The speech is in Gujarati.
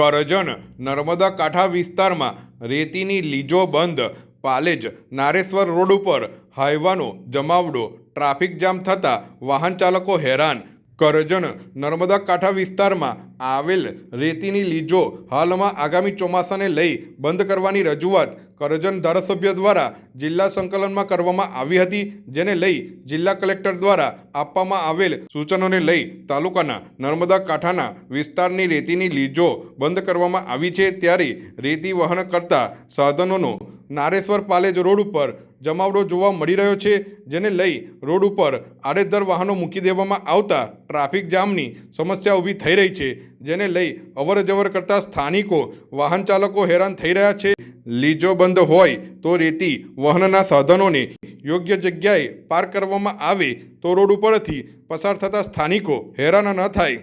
કરજણ નર્મદા કાંઠા વિસ્તારમાં રેતીની લીજો બંધ, પાલેજ, નારેશ્વર રોડ ઉપર હાઈવાનો જમાવડો, ટ્રાફિક જામ થતાં વાહન ચાલકો હેરાન. કરજણ નર્મદા કાંઠા વિસ્તારમાં આવેલ રેતીની લીજો હાલમાં આગામી ચોમાસાને લઈ બંધ કરવાની રજૂઆત કરજણ ધારાસભ્ય દ્વારા જિલ્લા સંકલનમાં કરવામાં આવી હતી, જેને લઈ જિલ્લા કલેક્ટર દ્વારા આપવામાં આવેલ સૂચનોને લઈ તાલુકાના નર્મદા કાંઠાના વિસ્તારની રેતીની લીજો બંધ કરવામાં આવી છે. ત્યારે રેતી વહન કરતા સાધનોનો નારેશ્વર પાલેજ રોડ ઉપર જમાવડો જોવા મળી રહ્યો છે, જેને લઈ રોડ ઉપર આડેધર વાહનો મૂકી દેવામાં આવતા ટ્રાફિક જામની સમસ્યા ઊભી થઈ રહી છે. જેને લઈ અવરજવર કરતા સ્થાનિકો, વાહન ચાલકો હેરાન થઈ રહ્યા છે. લીજો બંધ હોય તો રેતી વાહનના સાધનોને યોગ્ય જગ્યાએ પાર્ક કરવામાં આવે તો રોડ ઉપરથી પસાર થતા સ્થાનિકો હેરાન ન થાય.